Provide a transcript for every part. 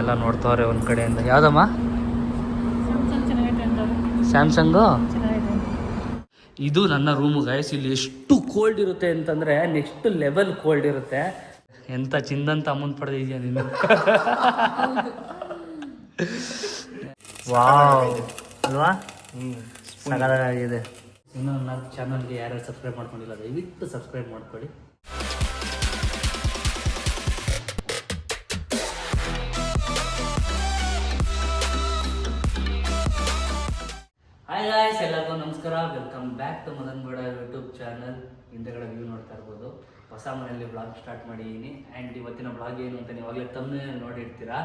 ಎಲ್ಲ ನೋಡ್ತಾವ್ರೆ ಒಂದು ಕಡೆಯಿಂದ. ಯಾವುದಮ್ಮ? ಸ್ಯಾಮ್ಸಂಗ್? ಇದು ನನ್ನ ರೂಮು ಗಾಯಸ್ ಇಲ್ಲಿ ಎಷ್ಟು ಕೋಲ್ಡ್ ಇರುತ್ತೆ ಅಂತಂದ್ರೆ ನೆಕ್ಸ್ಟ್ ಲೆವೆಲ್ ಕೋಲ್ಡ್ ಇರುತ್ತೆ. ಎಂತ ಚಿಂದಂತ ಅಮೌಂಟ್ ಪಡೆದಿದ್ಯಾ ನೀನು? ವಾವ್ ಅಲ್ವಾ? ಇದೆ ಇನ್ನು ನನ್ನ ಚಾನಲ್ಗೆ ಯಾರ್ಯಾರು ಸಬ್ಸ್ಕ್ರೈಬ್ ಮಾಡ್ಕೊಂಡಿಲ್ಲ, ದಯವಿಟ್ಟು ಸಬ್ಸ್ಕ್ರೈಬ್ ಮಾಡ್ಕೊಳ್ಳಿ. ಗಾಯ್ಸ್ ಎಲ್ಲರಿಗೂ ನಮಸ್ಕಾರ. Welcome back to Madan Gowda YouTube channel ಹಿಂದೆಗಡೆ ವ್ಯೂ ನೋಡ್ತಾ ಇರ್ಬೋದು. ಹೊಸ ಮನೆಯಲ್ಲಿ ಬ್ಲಾಗ್ ಸ್ಟಾರ್ಟ್ ಮಾಡಿದ್ದೀನಿ. ಆ್ಯಂಡ್ ಇವತ್ತಿನ ಬ್ಲಾಗ್ ಏನು ಅಂತ ನೀವಾಗಲೇ ತಮ್ಮನೇ ನೋಡಿರ್ತೀರಾ.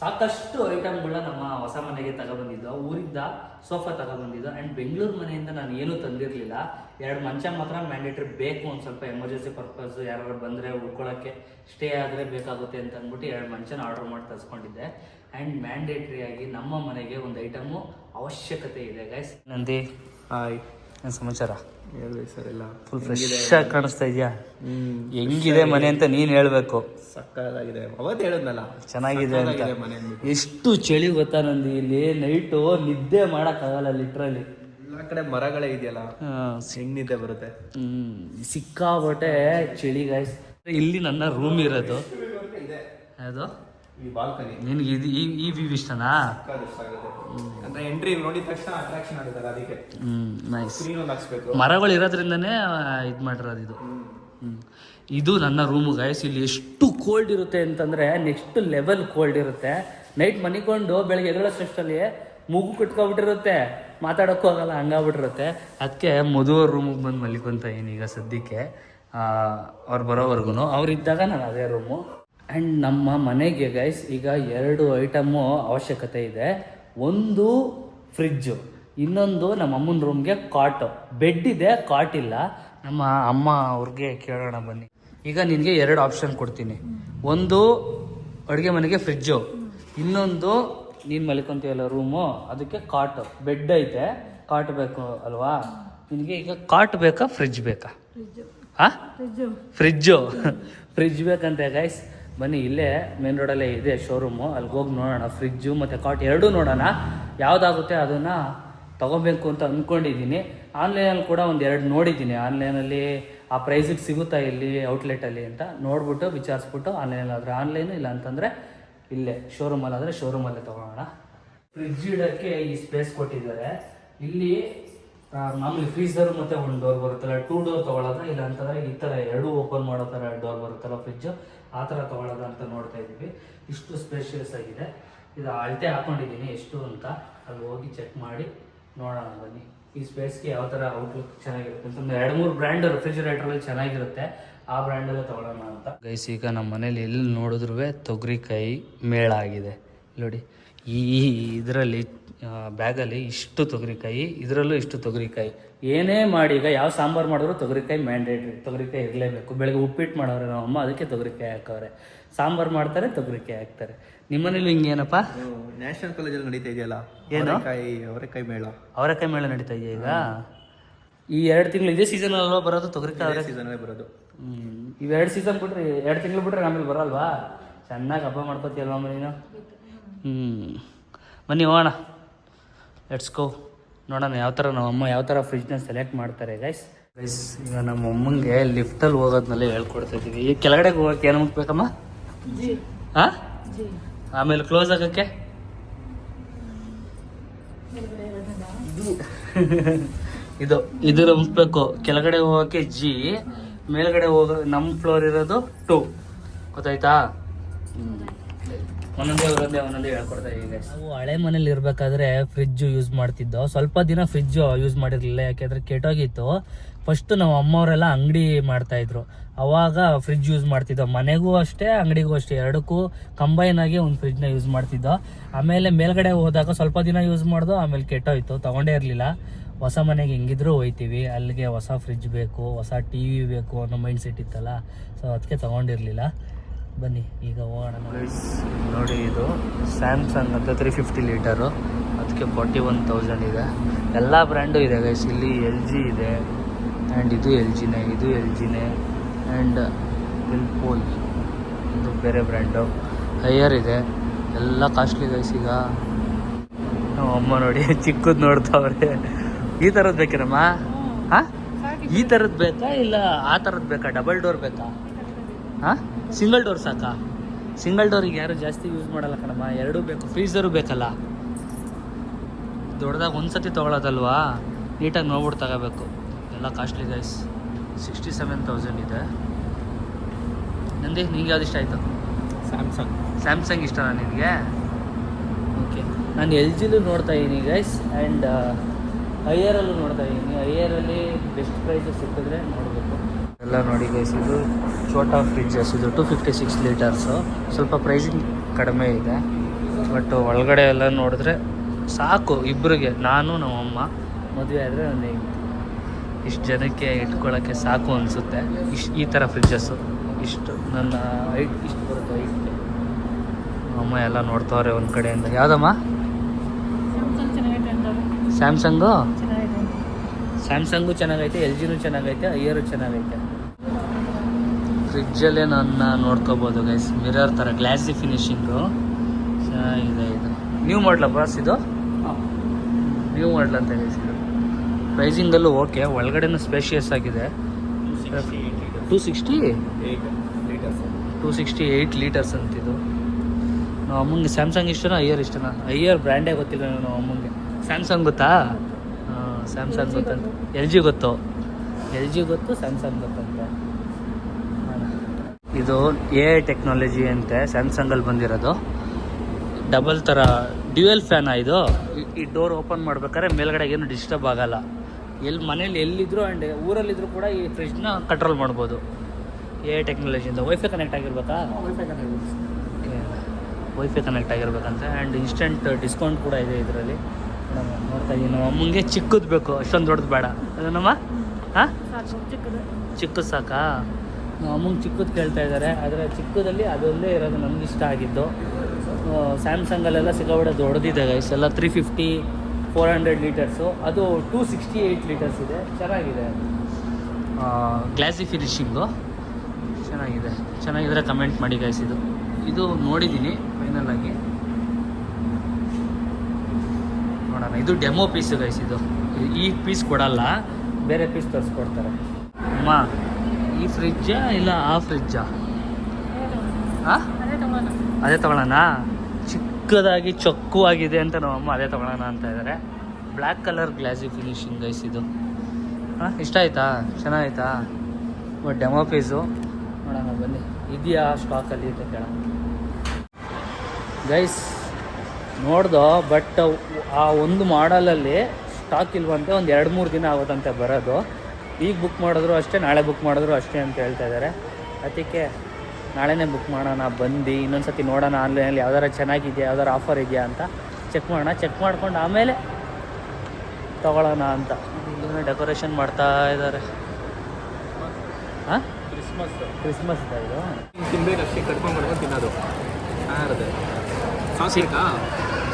ಸಾಕಷ್ಟು ಐಟಮ್ಗಳನ್ನ ನಮ್ಮ ಹೊಸ ಮನೆಗೆ ತಗೊಬಂದಿದ್ದು. ಊರಿಂದ ಸೋಫಾ ತಗೊಬಂದಿದ್ದು. ಆ್ಯಂಡ್ ಬೆಂಗಳೂರು ಮನೆಯಿಂದ ನಾನು ಏನೂ ತಂದಿರಲಿಲ್ಲ. ಎರಡು ಮಂಚ ಮಾತ್ರ ಮ್ಯಾಂಡೇಟ್ರಿ ಬೇಕು ಒಂದು ಸ್ವಲ್ಪ ಎಮರ್ಜೆನ್ಸಿ ಪರ್ಪಸ್ ಯಾರು ಬಂದರೆ ಉಳ್ಕೊಳ್ಳೋಕ್ಕೆ ಸ್ಟೇ ಆದರೆ ಬೇಕಾಗುತ್ತೆ ಅಂತ ಅಂದ್ಬಿಟ್ಟು ಎರಡು ಮಂಚನ ಆರ್ಡರ್ ಮಾಡಿ ತರಿಸ್ಕೊಂಡಿದ್ದೆ. ಆ್ಯಂಡ್ ಮ್ಯಾಂಡೇಟ್ರಿಯಾಗಿ ನಮ್ಮ ಮನೆಗೆ ಒಂದು ಐಟಮು ಅವಶ್ಯಕತೆ ಇದೆ ಗೈಸ್ ನಂದಿ ಹಾಯ್ ಏನು ಸಮಾಚಾರ? ಹೇಳ್ಬೇಕು ಸರ್ ಎಲ್ಲ ಫುಲ್ ಫ್ರೆಶ್ ಆಗಿ ಕಾಣಿಸ್ತಾ ಇದೆಯಾ? ಹೆಂಗಿದೆ ಮನೆ ಅಂತ ನೀನು ಹೇಳಬೇಕು. ಸಕ್ಕತ್ತಾಗಿದೆ. ಅವತ್ತು ಹೇಳಿದ್ನಲ್ಲ ಚೆನ್ನಾಗಿದೆ ಅಂತ. ಎಷ್ಟು ಚಳಿ ಗೊತ್ತಾ ನಂದು ಇಲ್ಲಿ? ನೈಟು ನಿದ್ದೆ ಮಾಡೋಕ್ಕಾಗಲ್ಲ ಲಿಟ್ರಲಿ ಎಲ್ಲ ಕಡೆ ಮರಗಳೇ ಇದೆಯಲ್ಲ ಹೆಂಗಿದೆ ಬರುತ್ತೆ. ಸಿಕ್ಕಾಬಟ್ಟೆ ಚಳಿ ಗಾಯ್ಸ್ ಇಲ್ಲಿ ನನ್ನ ರೂಮ್ ಇರೋದು. ಅದು ಈ ಬಾಲ್ಕನಿ. ನಿನ್ಗೆ ಇದು ಈ ಈ ವ್ಯೂ ಇಷ್ಟನಾ? ಅಂದ್ರೆ ಎಂಟ್ರಿ ನೋಡಿದ ತಕ್ಷಣ ಅಟ್ರಾಕ್ಷನ್ ಆಗುತ್ತಲ್ಲ ಅದಕ್ಕೆ. ಹ್ಮ್ ನೈಸ್ ಸ್ಕ್ರೀನ್ ಒಂದು ಹಾಕ್ಸ್ಬೇಕು. ಮರಗಳು ಇರೋದ್ರಿಂದನೇ ಇದು ಮಾಡಿರೋದು ಇದು. ಇದು ನನ್ನ ರೂಮು ಗೈಸ್ ಇಲ್ಲಿ ಎಷ್ಟು ಕೋಲ್ಡ್ ಇರುತ್ತೆ ಅಂತಂದರೆ ನೆಕ್ಸ್ಟ್ ಲೆವೆಲ್ ಕೋಲ್ಡ್ ಇರುತ್ತೆ. ನೈಟ್ ಮನಿಕೊಂಡು ಬೆಳಗ್ಗೆ ಎದುರಷ್ಟಲ್ಲಿ ಮೂಗು ಕಟ್ಕೊಬಿಟ್ಟಿರುತ್ತೆ. ಮಾತಾಡೋಕ್ಕೂ ಆಗಲ್ಲ ಹಂಗಾಗ್ಬಿಟ್ಟಿರುತ್ತೆ. ಅದಕ್ಕೆ ಮದುವೆ ರೂಮಿಗೆ ಬಂದು ಮಲಿಕೊಂತ ಈಗ ಸದ್ಯಕ್ಕೆ. ಅವ್ರು ಬರೋವರೆಗೂ ಅವ್ರಿದ್ದಾಗ ನಾನು ಅದೇ ರೂಮು ಆ್ಯಂಡ್ ನಮ್ಮ ಮನೆಗೆ ಗೈಸ್ ಈಗ ಎರಡು ಐಟಮು ಅವಶ್ಯಕತೆ ಇದೆ. ಒಂದು ಫ್ರಿಜ್ಜು ಇನ್ನೊಂದು ನಮ್ಮ ಅಮ್ಮನ ರೂಮ್ಗೆ ಕಾಟು ಬೆಡ್ ಇದೆ ಕಾಟ್ ಇಲ್ಲ. ನಮ್ಮ ಅಮ್ಮ ಅವ್ರಿಗೆ ಕೇಳೋಣ ಬನ್ನಿ. ಈಗ ನಿನಗೆ ಎರಡು ಆಪ್ಷನ್ ಕೊಡ್ತೀನಿ. ಒಂದು ಅಡುಗೆ ಮನೆಗೆ ಫ್ರಿಜ್ಜು ಇನ್ನೊಂದು ನೀನು ಮಲ್ಕೊತೀಯಲ್ಲ ರೂಮು ಅದಕ್ಕೆ ಕಾಟು ಬೆಡ್ ಐತೆ ಕಾಟ್ ಬೇಕು ಅಲ್ವಾ? ನಿನಗೆ ಈಗ ಕಾಟ್ ಬೇಕಾ ಫ್ರಿಜ್ ಬೇಕಾ? ಹಾಂ ಫ್ರಿಜ್ಜು ಫ್ರಿಜ್ಜು ಫ್ರಿಜ್ ಬೇಕಂತೆ ಗೈಸ್ ಬನ್ನಿ, ಇಲ್ಲೇ ಮೇನ್ ರೋಡಲ್ಲೇ ಇದೆ ಶೋರೂಮು ಅಲ್ಲಿಗೆ ಹೋಗಿ ನೋಡೋಣ ಫ್ರಿಜ್ಜು ಮತ್ತು ಕಾಟ್ ಎರಡೂ ನೋಡೋಣ. ಯಾವುದಾಗುತ್ತೆ ಅದನ್ನು ತಗೋಬೇಕು ಅಂತ ಅಂದ್ಕೊಂಡಿದ್ದೀನಿ ಆನ್ಲೈನಲ್ಲಿ ಕೂಡ ಒಂದು ಎರಡು ನೋಡಿದ್ದೀನಿ. ಆನ್ಲೈನಲ್ಲಿ ಆ ಪ್ರೈಸಿಗೆ ಸಿಗುತ್ತಾ ಇಲ್ಲಿ ಔಟ್ಲೆಟಲ್ಲಿ ಅಂತ ನೋಡ್ಬಿಟ್ಟು ವಿಚಾರಿಸ್ಬಿಟ್ಟು ಆನ್ಲೈನಲ್ಲಿ ಆದರೆ ಆನ್ಲೈನು ಇಲ್ಲ ಅಂತಂದರೆ ಇಲ್ಲೇ ಶೋರೂಮಲ್ಲಿ ಆದರೆ ಶೋರೂಮಲ್ಲೇ ತೊಗೊಳೋಣ ಫ್ರಿಜ್ ಇಡೋಕ್ಕೆ ಈ ಸ್ಪೇಸ್ ಕೊಟ್ಟಿದ್ದಾರೆ. ಇಲ್ಲಿ ಮಾಮೂಲಿ ಫ್ರೀಸರ್ ಮತ್ತೆ ಒಂದು ಡೋರ್ ಬರುತ್ತಲ್ಲ ಟೂ ಡೋರ್ ತಗೊಳ್ಳೋದ್ರೆ ಇಲ್ಲ ಅಂತಂದ್ರೆ ಈ ಥರ ಎರಡು ಓಪನ್ ಮಾಡೋ ಥರ ಡೋರ್ ಬರುತ್ತಲ್ಲ ಫ್ರಿಜ್ ಆ ಥರ ಅಂತ ನೋಡ್ತಾ ಇದ್ದೀವಿ. ಇಷ್ಟು ಸ್ಪೇಷಿಯಸ್ ಆಗಿದೆ. ಇದು ಅಳತೆ ಹಾಕೊಂಡಿದ್ದೀನಿ, ಎಷ್ಟು ಅಂತ. ಅಲ್ಲಿ ಹೋಗಿ ಚೆಕ್ ಮಾಡಿ ನೋಡೋಣ ಬನ್ನಿ. ಈ ಸ್ಪೇಸ್ಗೆ ಯಾವ ಥರ ಔಟ್ಲುಕ್ ಚೆನ್ನಾಗಿರುತ್ತೆ ಅಂತಂದ್ರೆ ಎರಡು ಮೂರು ಬ್ರ್ಯಾಂಡ್ ರೆಫ್ರಿಜರೇಟ್ರಲ್ಲಿ ಚೆನ್ನಾಗಿರುತ್ತೆ. ಆ ಬ್ರ್ಯಾಂಡಲ್ಲೇ ತಗೊಳ್ಳೋಣ ಅಂತ. ಗೈಸ್ ಈಗ ನಮ್ಮ ಮನೇಲಿ ಎಲ್ಲಿ ನೋಡಿದ್ರೂ ತೊಗರಿಕಾಯಿ ಮೇಳ ಆಗಿದೆ ನೋಡಿ ಈ ಇದರಲ್ಲಿ ಬ್ಯಾಗಲ್ಲಿ ಇಷ್ಟು ತೊಗರಿಕಾಯಿ ಇದರಲ್ಲೂ ಇಷ್ಟು ತೊಗರಿಕಾಯಿ. ಏನೇ ಮಾಡಿ ಈಗ ಯಾವ ಸಾಂಬಾರು ಮಾಡಿದ್ರು ತೊಗರಿಕಾಯಿ ಮ್ಯಾಂಡೇಟ್ರಿ ತೊಗರಿಕಾಯಿ ಇರಲೇಬೇಕು. ಬೆಳಗ್ಗೆ ಉಪ್ಪಿಟ್ಟು ಮಾಡೋರೆ ನಮ್ಮ ಅಮ್ಮ ಅದಕ್ಕೆ ತೊಗರಿಕಾಯಿ ಹಾಕವ್ರೆ. ಸಾಂಬಾರು ಮಾಡ್ತಾರೆ ತೊಗರಿಕಾಯಿ ಹಾಕ್ತಾರೆ. ನಿಮ್ಮನೇಲಿ ಹಿಂಗೇನಪ್ಪ ನ್ಯಾಷನಲ್ ಕಾಲೇಜಲ್ಲಿ ನಡೀತಾ ಇದೆಯಲ್ಲ? ಏನು? ಅವರೆಕಾಯಿ ಅವರೆಕಾಯಿ ಮೇಳ. ಅವರೆಕಾಯಿ ಮೇಳ ನಡೀತಾ ಇದೆಯಾ ಈಗ? ಈ ಎರಡು ತಿಂಗಳು ಇದೇ ಸೀಸನ್ ಅಲ್ವಾ ಬರೋದು ತೊಗರಿಕಾಯಿ ಅವರೇ? ಸೀಸನ್ ಬರೋದು. ಹ್ಞೂ ಇವೆರಡು ಸೀಸನ್ ಬಿಟ್ರಿ ಎರಡು ತಿಂಗಳು ಬಿಟ್ರೆ ಆಮೇಲೆ ಬರಲ್ವಾ? ಚೆನ್ನಾಗಿ ಹಬ್ಬ ಮಾಡ್ಕೋತೀಯಲ್ವಾ ನೀನು? ಹ್ಞೂ ಬನ್ನಿ ಹೋಗೋಣ. ಲೆಟ್ಸ್ ಗೋ ನೋಡೋಣ ಯಾವ ಥರ ನಮ್ಮಮ್ಮ ಯಾವ ಥರ ಫ್ರಿಜ್ನ ಸೆಲೆಕ್ಟ್ ಮಾಡ್ತಾರೆ ಗೈಸ್ ಗೈಸ್ ಈಗ ನಮ್ಮ ಅಮ್ಮಂಗೆ ಲಿಫ್ಟಲ್ಲಿ ಹೋಗೋದ್ನಲ್ಲೇ ಹೇಳ್ಕೊಡ್ತಾ ಇದ್ದೀವಿ. ಈಗ ಕೆಳಗಡೆ ಹೋಗೋಕೆ ಏನು ಮುಟ್ಬೇಕಮ್ಮ ಜಿ. ಹಾಂ ಆಮೇಲೆ ಕ್ಲೋಸ್ ಆಗೋಕ್ಕೆ? ಇದು. ಇದು ಇದರ ಮುಟ್ಬೇಕು ಕೆಳಗಡೆ ಹೋಗೋಕೆ ಜಿ ಮೇಲ್ಗಡೆ ಹೋಗೋ ನಮ್ಮ ಫ್ಲೋರ್ ಇರೋದು ಟು ಗೊತ್ತಾಯ್ತಾ? ನಾವು ಹಳೆ ಮನೇಲಿ ಇರ್ಬೇಕಾದ್ರೆ ಫ್ರಿಜ್ ಯೂಸ್ ಮಾಡ್ತಿದ್ದೋ, ಸ್ವಲ್ಪ ದಿನ ಫ್ರಿಜ್ ಯೂಸ್ ಮಾಡಿರ್ಲಿಲ್ಲ, ಯಾಕೆಂದ್ರೆ ಕೆಟ್ಟೋಗಿತ್ತು. ಫಸ್ಟ್ ನಾವು ಅಮ್ಮವರೆಲ್ಲ ಅಂಗಡಿ ಮಾಡ್ತಾ ಇದ್ರು. ಅವಾಗ ಫ್ರಿಜ್ ಯೂಸ್ ಮಾಡ್ತಿದ್ದೋ, ಮನೆಗೂ ಅಷ್ಟೇ, ಅಂಗಡಿಗೂ ಅಷ್ಟೇ, ಎರಡಕ್ಕೂ ಕಂಬೈನ್ ಆಗಿ ಒಂದು ಫ್ರಿಜ್ನ ಯೂಸ್ ಮಾಡ್ತಿದ್ದೋ. ಆಮೇಲೆ ಮೇಲ್ಗಡೆ ಹೋದಾಗ ಸ್ವಲ್ಪ ದಿನ ಯೂಸ್ ಮಾಡ್ದು, ಆಮೇಲೆ ಕೆಟ್ಟೋಯ್ತು, ತಗೊಂಡೇ ಇರಲಿಲ್ಲ. ಹೊಸ ಮನೆಗೆ ಹೆಂಗಿದ್ರು ಹೋಯ್ತೀವಿ, ಅಲ್ಲಿಗೆ ಹೊಸ ಫ್ರಿಜ್ ಬೇಕು, ಹೊಸ ಟಿ ವಿ ಬೇಕು ಅನ್ನೋ ಮೈಂಡ್ ಸೆಟ್ ಇತ್ತಲ್ಲ ಸೊ ಅದಕ್ಕೆ ತಗೊಂಡಿರಲಿಲ್ಲ. ಬನ್ನಿ ಈಗ ಹೋಗೋಣ ನೋಡಿ ಇದು ಸ್ಯಾಮ್ಸಂಗ್ ಅಂತ ತ್ರೀ ಫಿಫ್ಟಿ ಲೀಟರು. ಅದಕ್ಕೆ ಫಾರ್ಟಿ ಒನ್ ತೌಸಂಡ್ ಇದೆ. ಎಲ್ಲ ಬ್ರ್ಯಾಂಡು ಇದೆ ಗೈಸ್ ಇಲ್ಲಿ ಎಲ್ ಜಿ ಇದೆ ಆ್ಯಂಡ್ ಇದು ಎಲ್ ಜಿನೇ ಇದು ಎಲ್ ಜಿನೇ ಆ್ಯಂಡ್ ವಿಲ್ಪೋಲ್ ಇದು ಬೇರೆ ಬ್ರ್ಯಾಂಡು. ಹೈಯರ್ ಇದೆ. ಎಲ್ಲ ಕಾಸ್ಟ್ಲಿ ಗೈಸ್ ಈಗ. ನಮ್ಮ ಅಮ್ಮ ನೋಡಿ ಚಿಕ್ಕದ್ ನೋಡ್ತಾವ್ರೆ. ಈ ಥರದ್ದು ಬೇಕಿರಮ್ಮ? ಹಾಂ? ಈ ಥರದ್ದು ಬೇಕಾ ಇಲ್ಲ ಆ ಥರದ್ದು ಬೇಕಾ? ಡಬಲ್ ಡೋರ್ ಬೇಕಾ? ಹಾಂ? ಸಿಂಗಲ್ ಡೋರ್ ಸಾಕಾ? ಸಿಂಗಲ್ ಡೋರಿಗೆ ಯಾರು ಜಾಸ್ತಿ ಯೂಸ್ ಮಾಡಲ್ಲ ಕಣಮ್ಮ. ಎರಡೂ ಬೇಕು ಫ್ರೀಸರು ಬೇಕಲ್ಲ. ದೊಡ್ಡದಾಗ ಒಂದು ಸತಿ ತೊಗೊಳೋದಲ್ವಾ? ನೀಟಾಗಿ ನೋಡ್ಬಿಟ್ಟು ತಗೋಬೇಕು. ಎಲ್ಲ costly guys sixty seven thousand ಇದೆ. ನಂದಿ ನಿಂಗೆ ಯಾವ್ದು ಇಷ್ಟ ಆಯಿತು? ಸ್ಯಾಮ್ಸಂಗ್ ಸ್ಯಾಮ್ಸಂಗ್ ಇಷ್ಟನಾ ನಿನಗೆ ಓಕೆ ನಾನು ಎಲ್ ಜಿಲೂ ನೋಡ್ತಾ ಇದ್ದೀನಿ ಗೈಸ್ ಆ್ಯಂಡ್ ಐಯರಲ್ಲೂ ನೋಡ್ತಾ ಇದ್ದೀನಿ ಐಯರಲ್ಲಿ ಬೆಸ್ಟ್ ಪ್ರೈಸಸ್ ಸಿಕ್ಕಿದ್ರೆ ನೋಡಬೇಕು. ಎಲ್ಲ ನೋಡಿ ಗೈಸ್ ಇದು ಛೋಟಾ ಫ್ರಿಡ್ಜಸ್ ಇದು ಟು ಫಿಫ್ಟಿ ಸಿಕ್ಸ್ ಲೀಟರ್ಸು ಸ್ವಲ್ಪ ಪ್ರೈಸಿಂಗ್ ಕಡಿಮೆ ಇದೆ. ಬಟ್ ಒಳಗಡೆ ಎಲ್ಲ ನೋಡಿದ್ರೆ ಸಾಕು ಇಬ್ಬರಿಗೆ ನಾನು ನಮ್ಮಮ್ಮ ಮದುವೆ ಆದರೆ ನನಗೆ ಇಷ್ಟು ಜನಕ್ಕೆ ಇಟ್ಕೊಳ್ಳೋಕ್ಕೆ ಸಾಕು ಅನಿಸುತ್ತೆ. ಇಷ್ಟು ಈ ಥರ ಫ್ರಿಡ್ಜಸ್ಸು ಇಷ್ಟು ನನ್ನ ಹೈಟ್ ಇಷ್ಟು ಬರುತ್ತೆ ಹೈಟ್ಗೆ ಅಮ್ಮ ಎಲ್ಲ ನೋಡ್ತಾವ್ರೆ ಒಂದು ಕಡೆಯಿಂದ. ಯಾವುದಮ್ಮ? ಸ್ಯಾಮ್ಸಂಗ್ ಸ್ಯಾಮ್ಸಂಗು ಚೆನ್ನಾಗೈತೆ ಸ್ಯಾಮ್ಸಂಗು ಚೆನ್ನಾಗೈತೆ ಎಲ್ ಜಿನೂ ಚೆನ್ನಾಗೈತೆ ಐಯರು ಚೆನ್ನಾಗೈತೆ. ಫ್ರಿಜ್ಜಲ್ಲೇ ನನ್ನ ನೋಡ್ಕೋಬೋದು ಗೈಸ್ ಮಿರರ್ ಥರ ಗ್ಲಾಸಿ ಫಿನಿಶಿಂಗು ಚೆನ್ನಾಗಿದೆ ಇದು ನ್ಯೂ ಮಾಡಲ ಬಾಸ್ ಇದು? ನ್ಯೂ ಮಾಡಲ್ ಅಂತ ಗೈಸ್ ಇದು ಪ್ರೈಸಿಂಗಲ್ಲೂ ಓಕೆ ಒಳಗಡೆನೂ ಸ್ಪೇಷಿಯಸ್ ಆಗಿದೆ. Two sixty two sixty eight litres. ಅಂತಿದು ನಾವು ಅಮ್ಮಂಗೆ ಸ್ಯಾಮ್ಸಂಗ್ ಇಷ್ಟನಾ ಐಯರ್ ಇಷ್ಟನಾ? ಅಯ್ಯರ್ ಬ್ರ್ಯಾಂಡೇ ಗೊತ್ತಿಲ್ಲ ನಾನು ಅಮ್ಮಂಗೆ. ಸ್ಯಾಮ್ಸಂಗ್ ಗೊತ್ತಾ? ಸ್ಯಾಮ್ಸಂಗ್ ಗೊತ್ತಂತ. ಎಲ್ ಜಿ ಗೊತ್ತು. ಎಲ್ ಜಿ ಗೊತ್ತು ಸ್ಯಾಮ್ಸಂಗ್ ಗೊತ್ತಂತೆ. ಇದು ಎ ಐ ಟೆಕ್ನಾಲಜಿ ಅಂತೆ ಸ್ಯಾಮ್ಸಂಗಲ್ಲಿ ಬಂದಿರೋದು. ಡಬಲ್ ಥರ ಡ್ಯುಯಲ್ ಫ್ಯಾನ ಇದು? ಈ- ಡೋರ್ ಓಪನ್ ಮಾಡ್ಬೇಕಾದ್ರೆ ಮೇಲ್ಗಡೆ ಏನು ಡಿಸ್ಟರ್ಬ್ ಆಗಲ್ಲ. ಎಲ್ಲಿ ಮನೇಲಿ ಎಲ್ಲಿದ್ರು ಆ್ಯಂಡ್ ಊರಲ್ಲಿದ್ದರೂ ಕೂಡ ಈ ಫ್ರಿಜ್ನ ಕಂಟ್ರೋಲ್ ಮಾಡ್ಬೋದು. ಎ ಐ ಟೆಕ್ನಾಲಜಿಯಿಂದ ವೈಫೈ ಕನೆಕ್ಟ್ ಆಗಿರ್ಬೇಕಾ? ವೈಫೈ ಕನೆಕ್ಟ್ ಆಗಿರ್ಬೇಕಂತೆ. ಆ್ಯಂಡ್ ಇನ್ಸ್ಟೆಂಟ್ ಡಿಸ್ಕೌಂಟ್ ಕೂಡ ಇದೆ ಇದರಲ್ಲಿ. ನೋಡ್ತಾ ಇದ್ದೀನಿ ನಮ್ಮ ಅಮ್ಮಂಗೆ ಚಿಕ್ಕದು ಬೇಕು. ಅಷ್ಟೊಂದು ದೊಡ್ಡದು ಬೇಡ. ಅದೇನಮ್ಮ ಹಾಂ? ಚಿಕ್ಕದು ಸಾಕಾ? ಅಮ್ಮಂಗೆ ಚಿಕ್ಕದು ಕೇಳ್ತಾ ಇದ್ದಾರೆ ಆದರೆ ಚಿಕ್ಕದಲ್ಲಿ ಅದೊಂದೇ ಇರೋದು ನಮ್ಗೆ ಇಷ್ಟ ಆಗಿದ್ದು. ಸ್ಯಾಮ್ಸಂಗಲ್ಲೆಲ್ಲ ಸಿಕ್ಕಾಬಿಡ ದೊಡ್ಡದಿದೆ ಗೈಸ್ ಎಲ್ಲ three fifty four hundred litres ಅದು ಟೂ ಸಿಕ್ಸ್ಟಿ ಏಯ್ಟ್ ಲೀಟರ್ಸ್ ಇದೆ. ಚೆನ್ನಾಗಿದೆ. ಗ್ಲಾಸಿ ಫಿನಿಶಿಂಗು ಚೆನ್ನಾಗಿದೆ. ಚೆನ್ನಾಗಿದ್ರೆ ಕಮೆಂಟ್ ಮಾಡಿ ಗೈಸ್ ಇದು. ಇದು ನೋಡಿದ್ದೀನಿ ಫೈನಲ್ ಆಗಿ. ನೋಡೋಣ. ಇದು ಡೆಮೋ ಪೀಸ್ ಗೈಸ್ ಇದು. ಈ ಪೀಸ್ ಕೊಡಲ್ಲ, ಬೇರೆ ಪೀಸ್ ತರಿಸ್ಕೊಡ್ತಾರೆ. ಅಮ್ಮ. ಈ ಫ್ರಿಜ್ಜಾ ಇಲ್ಲ ಆ ಫ್ರಿಜ್ಜಾ ಹಾಂ ಅದೇ ತಗೊಳ್ಳೋಣ ಚಿಕ್ಕದಾಗಿ ಚೊಕ್ಕು ಚಿಕ್ಕದಾಗಿ ಚೊಕ್ಕವಾಗಿದೆ ಅಂತ ನಮ್ಮಮ್ಮ ಅದೇ ತಗೊಳ್ಳೋಣ ಅಂತ ಇದ್ದಾರೆ black colour glossy finishing guys ಇದು. ಹಾಂ ಇಷ್ಟ ಆಯ್ತಾ? ಚೆನ್ನಾಗಾಯ್ತಾ ಬಟ್ ಡೆಮೋ ಪೀಸು ನೋಡೋಣ ಬನ್ನಿ. ಇದೆಯಾ ಸ್ಟಾಕಲ್ಲಿ ಅಂತ ಕೇಳೋಣ. ಗೈಸ್ ನೋಡ್ದೋ ಬಟ್ ಆ ಒಂದು ಮಾಡಲಲ್ಲಿ ಸ್ಟಾಕ್ ಇಲ್ವಂತೆ ಒಂದು ಎರಡು ಮೂರು ದಿನ ಆಗುತ್ತಂತೆ ಬರೋದು. ಈಗ ಬುಕ್ ಮಾಡಿದ್ರು ಅಷ್ಟೇ ನಾಳೆ ಬುಕ್ ಮಾಡಿದ್ರು ಅಷ್ಟೇ ಅಂತ ಹೇಳ್ತಾ ಇದ್ದಾರೆ. ಅದಕ್ಕೆ ನಾಳೆನೇ ಬುಕ್ ಮಾಡೋಣ ಬಂದು ಇನ್ನೊಂದು ಸತಿ ನೋಡೋಣ ಆನ್ಲೈನಲ್ಲಿ ಯಾವ್ದಾರ ಚೆನ್ನಾಗಿದೆಯಾ ಯಾವ್ದಾರ ಆಫರ್ ಇದೆಯಾ ಅಂತ ಚೆಕ್ ಮಾಡೋಣ. ಚೆಕ್ ಮಾಡ್ಕೊಂಡು ಆಮೇಲೆ ತಗೊಳ್ಳೋಣ ಅಂತ. ಇಲ್ಲಿನ ಡೆಕೋರೇಷನ್ ಮಾಡ್ತಾ ಇದ್ದಾರೆ. ಹಾಂ ಕ್ರಿಸ್ಮಸ್ ಕ್ರಿಸ್ಮಸ್ ಇದು? ತಿನ್ಬೇಕು ಅಷ್ಟೇ ಕಟ್ಕೊಂಡು ತಿನ್ನೋದು.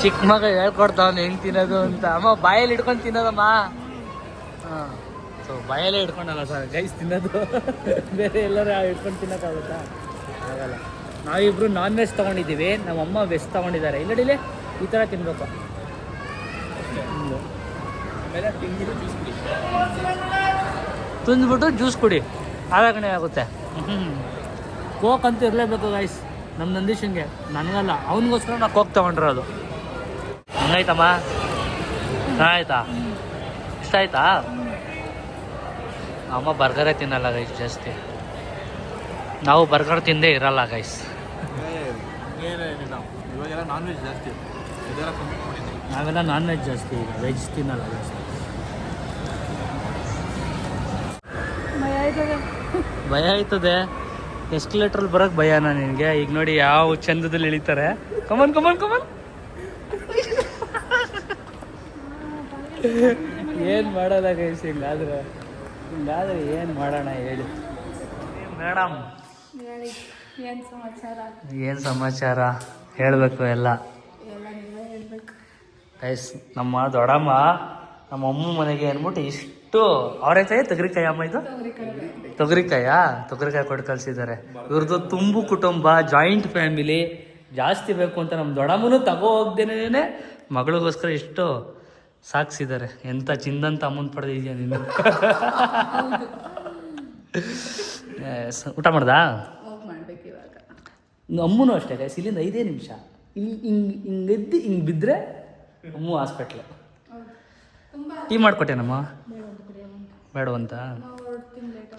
ಚಿಕ್ಕ ಮಗ ಹೇಳ್ಕೊಡ್ತಾವನು ಹೆಂಗ್ ತಿನ್ನೋದು ಅಂತ. ಅಮ್ಮ ಬಾಯಲ್ಲಿ ಇಟ್ಕೊಂಡು ತಿನ್ನೋದಮ್ಮ. ಹಾಂ. ಸೊ ಬಯಲೇ ಇಟ್ಕೊಂಡಲ್ಲ ಸರ್ ಗೈಸ್ ತಿನ್ನೋದು. ಬೇರೆ ಎಲ್ಲರೂ ಇಟ್ಕೊಂಡು ತಿನ್ನೋಕ್ಕಾಗುತ್ತಾ? ಆಗಲ್ಲ. ನಾವಿಬ್ಬರು ನಾನ್ ವೆಜ್ ತೊಗೊಂಡಿದ್ದೀವಿ. ನಮ್ಮಮ್ಮ ವೆಜ್ ತೊಗೊಂಡಿದ್ದಾರೆ. ಇಲ್ಲಡಿಲೆ ಈ ಥರ. ಆಮೇಲೆ ತಿಂದ್ಬಿಟ್ಟು ಜ್ಯೂಸ್ ಕುಡಿ. ಆರಾಗಣೆ ಆಗುತ್ತೆ. ಕೋಕ್ ಅಂತೂ ಇರಲೇಬೇಕು ಗೈಸ್ ನಮ್ಮ ನಂದೀಶಂಗೆ ನನಗಲ್ಲ. ಅವನಿಗೋಸ್ಕರ ನಾ ಕೋಕ್ ತೊಗೊಂಡಿರೋದು ಹಂಗಾಯ್ತಮ್ಮ? ಆಯ್ತಾ ಇಷ್ಟ ಆಯ್ತಾ? ಅಮ್ಮ ಬರ್ಗರೇ ತಿನ್ನಲ್ಲ ಗೈಸ್ ಜಾಸ್ತಿ. ನಾವು ಬರ್ಗರ್ ತಿಂದೇ ಇರಲ್ಲ ಗೈಸ್ ನಾವೆಲ್ಲ ನಾನ್ ವೆಜ್ ಜಾಸ್ತಿ ಈಗ ವೆಜ್ ತಿನ್ನಲ್ಲ ಗೈಸ್ ಭಯ ಆಯ್ತದೆ. ಭಯ ಆಯ್ತದೆ. ಎಸ್ಕಲೇಟ್ರಲ್ಲಿ ಬರೋಕ್ಕೆ ಭಯನಾ ನಿನಗೆ? ಈಗ ನೋಡಿ ಯಾವ ಚಂದದಲ್ಲಿ ಇಳಿತಾರೆ. Come on come on come on ಏನು ಮಾಡೋದಾಗ ಗೈಸ್ ಹಿಂಗಾದ್ರೆ? ಹಿಂಗಾದ್ರೆ ಏನು ಮಾಡೋಣ ಹೇಳಿ. ಮೇಡಮ್ ಹೇಳಿ ಏನು ಸಮಾಚಾರ? ಏನು ಸಮಾಚಾರ? ಹೇಳಬೇಕು ಎಲ್ಲ. ಎಲ್ಲ ನೀವೇ ಹೇಳ್ಬೇಕು. ಗೈಸ್ ನಮ್ಮ ದೊಡ್ಡಮ್ಮ ನಮ್ಮ ಅಮ್ಮ ಮನೆಗೆ ಅಂದ್ಬಿಟ್ಟು ಇಷ್ಟು ಅವರೈತಾಯ ತೊಗರಿಕಾಯಿ ಅಮ್ಮ ಇದು? ತೊಗರಿಕಾಯಾ. ತೊಗರಿಕಾಯಿ? ಕೊಟ್ಟು ಕಳಿಸಿದ್ದಾರೆ. ಇವ್ರದ್ದು ತುಂಬು ಕುಟುಂಬ ಜಾಯಿಂಟ್ ಫ್ಯಾಮಿಲಿ ಜಾಸ್ತಿ ಬೇಕು ಅಂತ ನಮ್ಮ ದೊಡ್ಡಮ್ಮನೂ ತಗೋ ಹೋಗ್ದೇನೆ ಮಗಳಿಗೋಸ್ಕರ ಎಷ್ಟು ಸಾಕ್ಸಿದ್ದಾರೆ. ಎಂಥ ಚಿಂದಂತ ಅಮೌಂಟ್ ಪಡೆದಿದ್ಯಾ ನೀನು. ಊಟ ಮಾಡ್ದಾ? ಹೋಗಿ ಮಾಡ್ಬೇಕು ಇವಾಗ. ಅಮ್ಮನೂ ಅಷ್ಟೇ ಗೈಸ್ ಇಲ್ಲಿಂದ ಐದೇ ನಿಮಿಷ. ಇಲ್ಲಿ ಹಿಂಗೆ ಹಿಂಗೆದ್ದು ಹಿಂಗೆ ಬಿದ್ದರೆ ಅಮ್ಮು ಹಾಸ್ಪಿಟ್ಲು ಟೀ ಮಾಡಿಕೊಟ್ಟೆನಮ್ಮ? ಬೇಡವಂತ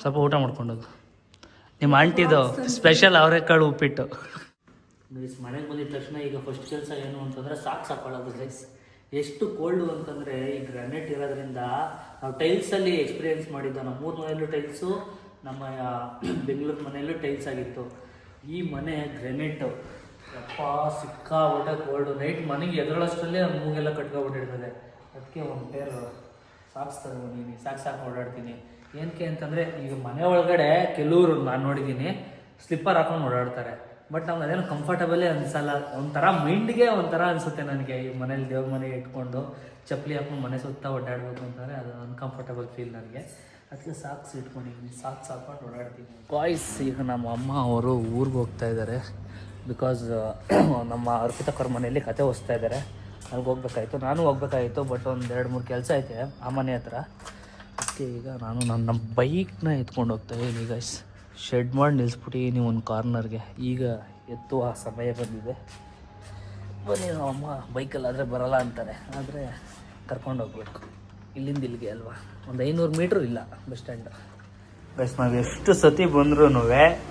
ಸ್ವಲ್ಪ ಊಟ ಮಾಡ್ಕೊಂಡೋಗು. ನಿಮ್ಮ ಆಂಟಿದು ಸ್ಪೆಷಲ್ ಅವರೆಕಾಳು ಉಪ್ಪಿಟ್ಟು. ಗೈಸ್ ಮನೆಗೆ ಬಂದಿದ ತಕ್ಷಣ ಈಗ ಫಸ್ಟ್ ಕೆಲಸ ಏನು ಅಂತಂದರೆ ಸಾಕು ಸಾಕೊಳ್ಳೋದು ಗೈಸ್ ಎಷ್ಟು ಕೋಲ್ಡು ಅಂತಂದರೆ ಈ ಗ್ರಾನೈಟ್ ಇರೋದ್ರಿಂದ ನಾವು ಟೈಲ್ಸಲ್ಲಿ ಎಕ್ಸ್ಪೀರಿಯೆನ್ಸ್ ಮಾಡಿದ್ದ. ನಮ್ಮ ಮೂರು ಮನೆಯಲ್ಲೂ ಟೈಲ್ಸು ನಮ್ಮ ಬೆಂಗಳೂರು ಮನೆಯಲ್ಲೂ ಟೈಲ್ಸ್ ಆಗಿತ್ತು. ಈ ಮನೆ ಗ್ರಾನೈಟು ಸಿಕ್ಕ ಸಿಕ್ಕಾಬಿಟ್ಟೆ ಕೋಲ್ಡು ನೈಟ್ ಮನೆಗೆ ಎದುರಳಷ್ಟರಲ್ಲೇ ಮೂಗೆಲ್ಲ ಕಟ್ಕೊಬಿಟ್ಟಿರ್ತದೆ ಅದಕ್ಕೆ ಒಂದು ಪೇರು ಸಾಕ್ಸ್ತಾರೆ ನೀನು ಸಾಕು ಸಾಕು ಓಡಾಡ್ತೀನಿ. ಏನಕ್ಕೆ ಅಂತಂದರೆ, ಈಗ ಮನೆ ಒಳಗಡೆ ಕೆಲವರು ನಾನು ನೋಡಿದ್ದೀನಿ ಸ್ಲಿಪ್ಪರ್ ಹಾಕೊಂಡು ಓಡಾಡ್ತಾರೆ. ಬಟ್ ನಮ್ಗೆ ಅದೇನು ಕಂಫರ್ಟಬಲೇ ಅನ್ಸಲ್ಲ. ಒಂಥರ ಮೈಂಡ್ಗೆ ಒಂಥರ ಅನಿಸುತ್ತೆ ನನಗೆ ಈ ಮನೇಲಿ ದೇವ್ರ ಮನೆ ಇಟ್ಕೊಂಡು ಚಪ್ಪಲಿ ಹಾಕೊಂಡು ಮನೆ ಸುತ್ತ ಓಡಾಡಬೇಕು ಅಂತಂದರೆ ಅದು ಅನ್ಕಂಫರ್ಟಬಲ್ ಫೀಲ್ ನನಗೆ. ಅದಕ್ಕೆ ಸಾಕ್ಸ್ ಇಟ್ಕೊಂಡಿದ್ದೀನಿ ಸಾಕ್ಸ್ ಹಾಕೊಂಡು ಓಡಾಡ್ತೀನಿ. ಬಾಯ್ಸ್ ಈಗ ನಮ್ಮ ಅಮ್ಮ ಅವರು ಊರಿಗೆ ಹೋಗ್ತಾ ಇದ್ದಾರೆ ಬಿಕಾಸ್ ನಮ್ಮ ಅರ್ಪಿತಕ್ಕವ್ರ ಮನೆಯಲ್ಲಿ ಕತೆ ಹೊಸ್ತಾ ಇದ್ದಾರೆ ಅಲ್ಲಿಗೆ ಹೋಗ್ಬೇಕಾಯ್ತು. ನಾನು ಹೋಗ್ಬೇಕಾಗಿತ್ತು ಬಟ್ ಒಂದು ಎರಡು ಮೂರು ಕೆಲಸ ಐತೆ ಆ ಮನೆ ಹತ್ರ. ಅದಕ್ಕೆ ಈಗ ನಾನು ನನ್ನ ಬೈಕ್ನ ಎತ್ಕೊಂಡು ಹೋಗ್ತಾ ಇದ್ದೀನಿ ಗೈಸ್ ಶೆಡ್ ಮಾಡಿ ನಿಲ್ಲಿಸ್ಬಿಟ್ಟಿದ್ದೀನಿ ಒಂದು ಕಾರ್ನರ್ಗೆ ಈಗ ಎತ್ತುವ ಸಮಯ ಬಂದಿದೆ. ಬನ್ನಿ ಅಮ್ಮ ಬೈಕಲ್ಲಾದರೆ ಬರಲ್ಲ ಅಂತಾರೆ ಆದರೆ ಕರ್ಕೊಂಡು ಹೋಗ್ಬೇಕು. ಇಲ್ಲಿಂದ ಇಲ್ಲಿಗೆ ಅಲ್ವಾ? ಒಂದು ಐನೂರು ಮೀಟ್ರ್ ಇಲ್ಲ ಬಸ್ ಸ್ಟ್ಯಾಂಡ್. ಬಸ್ ನಾವು ಎಷ್ಟು ಸತಿ ಬಂದ್ರೂ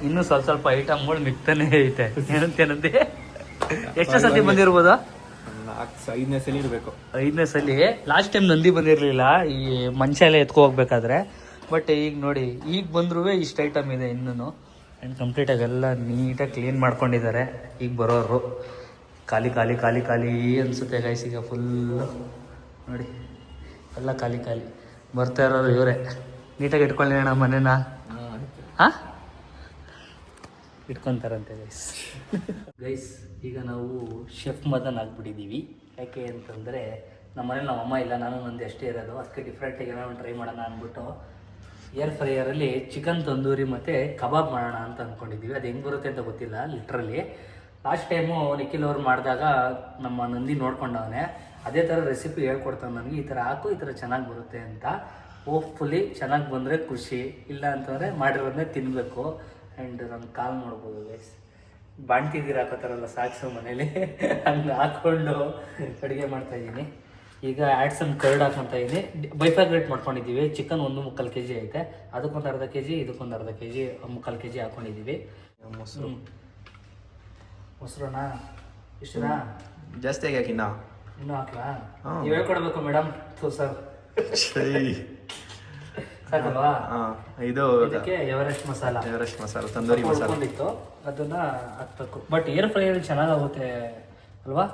ಇನ್ನೂ ಸ್ವಲ್ಪ ಸ್ವಲ್ಪ ಐಟಮ್ಗಳು ಮಿಕ್ತಾನೆ ಐತೆ. ಏನಂತೇನಂತೆ ಎಷ್ಟು ಸತಿ ಬಂದಿರ್ಬೋದಾ? ಐದನೇ ಸಲ ಇರಬೇಕು. ಐದನೇ ಸಲ. ಲಾಸ್ಟ್ ಟೈಮ್ ನಂದಿ ಬಂದಿರಲಿಲ್ಲ ಈ ಮನುಷ್ಯ ಎಲ್ಲ ಎತ್ಕೊ ಹೋಗ್ಬೇಕಾದ್ರೆ. ಬಟ್ ಈಗ ನೋಡಿ, ಈಗ ಬಂದ್ರೂ ಇಷ್ಟು ಐಟಮ್ ಇದೆ ಇನ್ನೂ ಆ್ಯಂಡ್ ಕಂಪ್ಲೀಟಾಗಿ ಎಲ್ಲ ನೀಟಾಗಿ ಕ್ಲೀನ್ ಮಾಡ್ಕೊಂಡಿದ್ದಾರೆ. ಈಗ ಬರೋರು. ಖಾಲಿ ಖಾಲಿ ಖಾಲಿ ಖಾಲಿ ಅನಿಸುತ್ತೆ ಈಗ ಫುಲ್ಲು ನೋಡಿ. ಎಲ್ಲ ಖಾಲಿ ಖಾಲಿ. ಬರ್ತಾ ಇರೋರು ಇವರೇ. ನೀಟಾಗಿ ಇಟ್ಕೊಳ್ಳಿ ಅಣ್ಣ ಮನೇನ. ಹಾಂ ಇಟ್ಕೊತಾರಂತೆ ಗೈಸ್ ಗೈಸ್ ಈಗ ನಾವು ಶೆಫ್ ಮದನ್ ಆಗಿಬಿಟ್ಟಿದ್ದೀವಿ. ಯಾಕೆ ಅಂತಂದರೆ, ನಮ್ಮ ಮನೇಲಿ ನಮ್ಮ ಅಮ್ಮ ಇಲ್ಲ, ನಾನು ನಂದು ಅಷ್ಟೇ ಇರೋದು, ಅದಕ್ಕೆ ಡಿಫ್ರೆಂಟಾಗಿ ಏನೋ ಟ್ರೈ ಮಾಡೋಣ ಅಂದ್ಬಿಟ್ಟು ಏರ್ ಫ್ರೈಯರಲ್ಲಿ ಚಿಕನ್ ತಂದೂರಿ ಮತ್ತು ಕಬಾಬ್ ಮಾಡೋಣ ಅಂತ ಅಂದ್ಕೊಂಡಿದ್ದೀವಿ ಅದು ಹೆಂಗೆ ಬರುತ್ತೆ ಅಂತ ಗೊತ್ತಿಲ್ಲ ಲಿಟ್ರಲಿ ಲಾಸ್ಟ್ ಟೈಮು ನಿಖಿಲ್ ಅವ್ರು ಮಾಡಿದಾಗ ನಮ್ಮ ನಂದಿ ನೋಡ್ಕೊಂಡವನೆ, ಅದೇ ಥರ ರೆಸಿಪಿ ಹೇಳ್ಕೊಡ್ತಾನೆ ನನಗೆ, ಈ ಥರ ಹಾಕು, ಈ ಥರ ಚೆನ್ನಾಗಿ ಬರುತ್ತೆ ಅಂತ. ಹೋಪ್ಫುಲಿ ಚೆನ್ನಾಗಿ ಬಂದರೆ ಖುಷಿ, ಇಲ್ಲ ಅಂತಂದರೆ ಮಾಡಿರೋದನ್ನೇ ತಿನ್ನಬೇಕು ಆ್ಯಂಡ್ ನಾನು ಕಾಲ್ ಮಾಡ್ಬೋದು ಗೈಸ್ ಬಾಣ್ತಿದ್ದೀರ ಹಾಕೋತಾರಲ್ಲ ಸಾಕ್ಸು ಮನೇಲಿ. ಹಂಗೆ ಹಾಕ್ಕೊಂಡು ಅಡುಗೆ ಮಾಡ್ತಾ ಇದ್ದೀನಿ. ಈಗ ಆ್ಯಡ್ ಸಮ್ ಕರ್ಡ್ ಹಾಕೊತಾ ಇದ್ದೀನಿ ಬೈಫಾಗ್ರೇಟ್ ಮಾಡ್ಕೊಂಡಿದ್ದೀವಿ. ಚಿಕನ್ ಒಂದು ಮುಕ್ಕಾಲು ಕೆ ಜಿ ಐತೆ. ಅದಕ್ಕೊಂದು ಅರ್ಧ ಕೆ ಜಿ ಇದಕ್ಕೊಂದು ಅರ್ಧ ಕೆ ಜಿ ಮುಕ್ಕಾಲು ಕೆ ಜಿ ಹಾಕ್ಕೊಂಡಿದ್ದೀವಿ ಮೊಸರು. ಮೊಸರನ್ನ ಇಷ್ಟನಾ ಜಾಸ್ತಿ ಆಗಿ ಹಾಕಿನ ಇನ್ನೂ. ಹಾಕ್ಲಾ. ನೀವು ಹೇಳ್ಕೊಡ್ಬೇಕು ಮೇಡಮ್ ಥೂ ಸರ್. ಸಾಕಲ್ವಾ? ಇದು ಇದಕ್ಕೆ ಎವರೆಸ್ಟ್ ಮಸಾಲ. ಎವರೆಸ್ಟ್ ಮಸಾಲ ತಂದೂರಿ ಮಸಾಲ. ಅದನ್ನ ಹಾಕ್ಬೇಕು. ಬಟ್ ಏರ್ ಫ್ರೈಯಲ್ಲಿ ಚೆನ್ನಾಗಾಗುತ್ತೆ ಅಲ್ವಾ?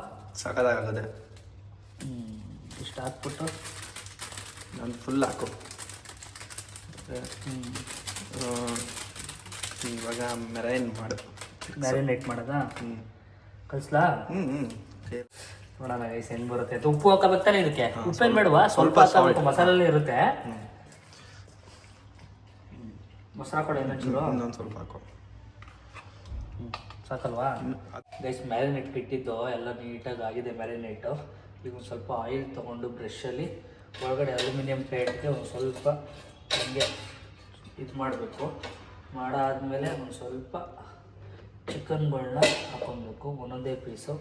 ಹ್ಮ್. ಇಷ್ಟು ಹಾಕ್ಬಿಟ್ಟು ನಾನು ಫುಲ್ ಹಾಕು. ಇವಾಗ ಮೆರೈನ್ ಮಾಡು. ಮ್ಯಾರಿನೇಟ್ ಮಾಡೋದಾ? ಹ್ಞೂ ಕಳಿಸ್ಲಾ ಹ್ಞೂ ಹ್ಞೂ ನೋಡೋಣ ಗೈಸ್ ಹೆಂಗ್ ಬರುತ್ತೆ ಅದು ಉಪ್ಪು ಹಾಕಬೇಕು ತಾನೇ ಇದಕ್ಕೆ. ಏನು ಬೇಡವಾ ಸ್ವಲ್ಪ ಹಾಕಬೇಕು. ಮಸಾಲೆ ಇರುತ್ತೆ. ಹ್ಞೂ ಮೊಸರು ಕೊಡ ಇನ್ನೊಂಚೂರು ಇನ್ನೊಂದು ಸ್ವಲ್ಪ ಹಾಕು. ಸಾಕಲ್ವಾ? ಗೈಸ್ ಮ್ಯಾರಿನೇಟ್ ಬಿಟ್ಟಿದ್ದು ಎಲ್ಲ ನೀಟಾಗಿ ಆಗಿದೆ ಮ್ಯಾರಿನೇಟು ಈಗ ಒಂದು ಸ್ವಲ್ಪ ಆಯಿಲ್ ತೊಗೊಂಡು ಬ್ರಷಲ್ಲಿ ಒಳಗಡೆ ಅಲ್ಯೂಮಿನಿಯಂ ಪ್ಲೇಟ್ಗೆ ಒಂದು ಸ್ವಲ್ಪ ಹಂಗೆ ಇದು ಮಾಡಬೇಕು. ಮಾಡಾದಮೇಲೆ ಒಂದು ಸ್ವಲ್ಪ ಚಿಕನ್ಗಳನ್ನ ಹಾಕೊಬೇಕು ಒಂದೊಂದೇ ಪೀಸು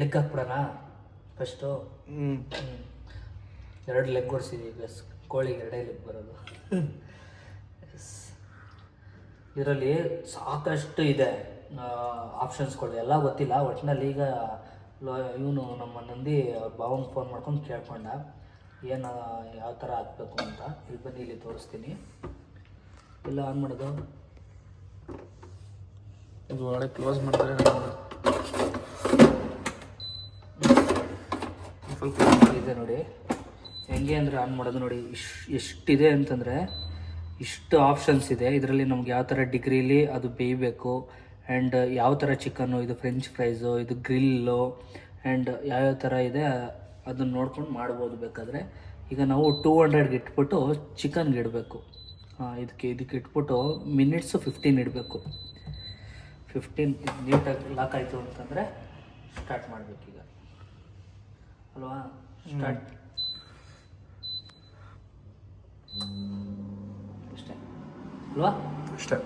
ಲೆಗ್ ಹಾಕ್ಬಿಡೋಣ? ಫಸ್ಟು ಹ್ಞೂ ಎರಡು ಲೆಗ್ ಹೊಡ್ಸಿದ್ದೀವಿ ಪ್ಲಸ್ ಕೋಳಿಗೆ ಎರಡೇ ಲೆಗ್ ಬರೋದು. ಎಸ್ ಇದರಲ್ಲಿ ಸಾಕಷ್ಟು ಇದೆ ಆಪ್ಷನ್ಸ್ಗಳು ಎಲ್ಲ ಗೊತ್ತಿಲ್ಲ. ಒಟ್ಟಿನಲ್ಲಿ ಈಗ ಇವನು ನಮ್ಮ ನಂದಿ ಭಾವನ ಫೋನ್ ಮಾಡ್ಕೊಂಡು ಕೇಳ್ಕೊಂಡ ಏನು ಯಾವ ಥರ ಹಾಕ್ಬೇಕು ಅಂತ. ಇಲ್ಲಿ ಬನ್ನಿ ಇಲ್ಲಿ ತೋರಿಸ್ತೀನಿ. ಇಲ್ಲ ಆನ್ ಮಾಡೋದು? ಇದು ಒಳಗೆ ಕ್ಲೋಸ್ ಮಾಡ್ತಾರೆ ಫುಲ್ ಇದೆ ನೋಡಿ. ಹೆಂಗೆ ಅಂದರೆ ಆನ್ ಮಾಡೋದು ನೋಡಿ. ಇಶ್ ಎಷ್ಟಿದೆ ಅಂತಂದರೆ ಇಷ್ಟು ಆಪ್ಷನ್ಸ್ ಇದೆ. ಇದರಲ್ಲಿ ನಮ್ಗೆ ಯಾವ ಥರ ಡಿಗ್ರೀಲಿ ಅದು ಬೇಯಬೇಕು ಆ್ಯಂಡ್ ಯಾವ ಥರ ಚಿಕನ್ನು ಇದು ಫ್ರೆಂಚ್ ಫ್ರೈಸು ಇದು ಗ್ರಿಲ್ಲು ಆ್ಯಂಡ್ ಯಾವ್ಯಾವ ಥರ ಇದೆ ಅದನ್ನು ನೋಡ್ಕೊಂಡು ಮಾಡ್ಬೋದು ಬೇಕಾದರೆ. ಈಗ ನಾವು ಟೂ ಹಂಡ್ರೆಡ್ಗೆ ಇಟ್ಬಿಟ್ಟು ಚಿಕನ್ಗೆ ಇಡಬೇಕು. ಇದಕ್ಕೆ ಇದಕ್ಕೆ ಇಟ್ಬಿಟ್ಟು ಮಿನಿಟ್ಸು ಫಿಫ್ಟೀನ್ ಇಡಬೇಕು. ಫಿಫ್ಟೀನ್ ನೀಟಾಗಿ ಲಾಕ್ ಆಯಿತು ಅಂತಂದರೆ ಸ್ಟಾರ್ಟ್ ಮಾಡಬೇಕು ಈಗ ಅಲ್ವಾ? ಸ್ಟಾರ್ಟ್ ಅಷ್ಟೇ. ಅಲ್ವಾ? ಅಷ್ಟೇ.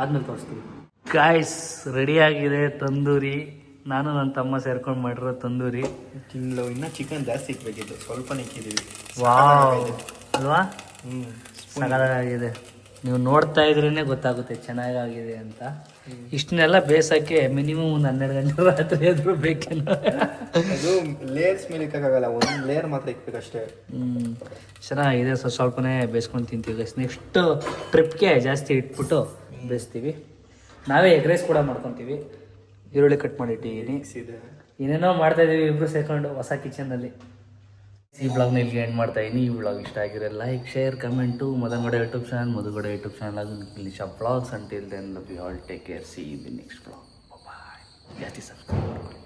ಆದ್ಮೇಲೆ ತೋರಿಸ್ತೀವಿ. ಗಾಯ್ಸ್ ರೆಡಿಯಾಗಿದೆ ತಂದೂರಿ. ನಾನು ನನ್ನ ತಮ್ಮ ಸೇರ್ಕೊಂಡು ಮಾಡಿರೋ ತಂದೂರಿ. ತಿನ್ನಲು ಇನ್ನೂ ಚಿಕನ್ ಜಾಸ್ತಿ ಇಕ್ಬೇಕಿತ್ತು ಸ್ವಲ್ಪ ಇಕ್ಕಿದ್ದೀವಿ ವಾವ್. ಅಲ್ವಾ? ಹ್ಞೂ ಸಗದಾಗಿದೆ ನೀವು ನೋಡ್ತಾ ಇದ್ರೇ ಗೊತ್ತಾಗುತ್ತೆ ಚೆನ್ನಾಗಾಗಿದೆ ಅಂತ. ಇಷ್ಟನ್ನೆಲ್ಲ ಬೇಸಕ್ಕೆ ಮಿನಿಮಮ್ ಒಂದು ಹನ್ನೆರಡು ಗಂಟೆ ರಾತ್ರಿ ಆದರೂ ಬೇಕೇನೋ. ಅದು ಲೇಯರ್ಸ್ ಮೇಲೆ ಇಕ್ಕಾಗಲ್ಲ ಒಂದು ಲೇಯರ್ ಮಾತ್ರ ಇಕ್ಬೇಕಷ್ಟೇ. ಹ್ಞೂ ಚೆನ್ನಾಗಿದೆ. ಸ್ವಲ್ಪ ಸ್ವಲ್ಪನೇ ಬೇಯಿಸ್ಕೊಂಡು ತಿಂತೀವಿ ಗೈಸ್ ನೆಕ್ಸ್ಟ್ ಟ್ರಿಪ್ಗೆ ಜಾಸ್ತಿ ಇಟ್ಬಿಟ್ಟು ಬೇಯಿಸ್ತೀವಿ. ನಾವೇ ಎಗ್ ರೈಸ್ ಕೂಡ ಮಾಡ್ಕೊತೀವಿ. ಈರುಳ್ಳಿ ಕಟ್ ಮಾಡಿಟ್ಟಿದ್ದೀನಿ ಏನೇನೋ ಮಾಡ್ತಾ ಇದೀವಿ ಇಬ್ರು ಸೇರ್ಕೊಂಡು ಹೊಸ ಕಿಚನಲ್ಲಿ ಈ ಬ್ಲಾಗ್ನ ಇಲ್ಲಿ ಎಂಡ್ ಮಾಡ್ತಾ ಇದೀನಿ. ಈ ಬ್ಲಾಗ್ ಇಷ್ಟ ಆಗಿರೋ ಲೈಕ್ ಶೇರ್ ಕಮೆಂಟು ಮೊದಲಗಡೆ ಯೂಟ್ಯೂಬ್ ಚಾನಲ್ ಮಧುಗಡೆ ಯೂಟ್ಯೂಬ್ ಚಾನಲ್ ಅದು English blogs until then love you all take care see be next blog ಜಾಸ್ತಿ ಸಬ್ಸ್ಕ್ರೈಬ್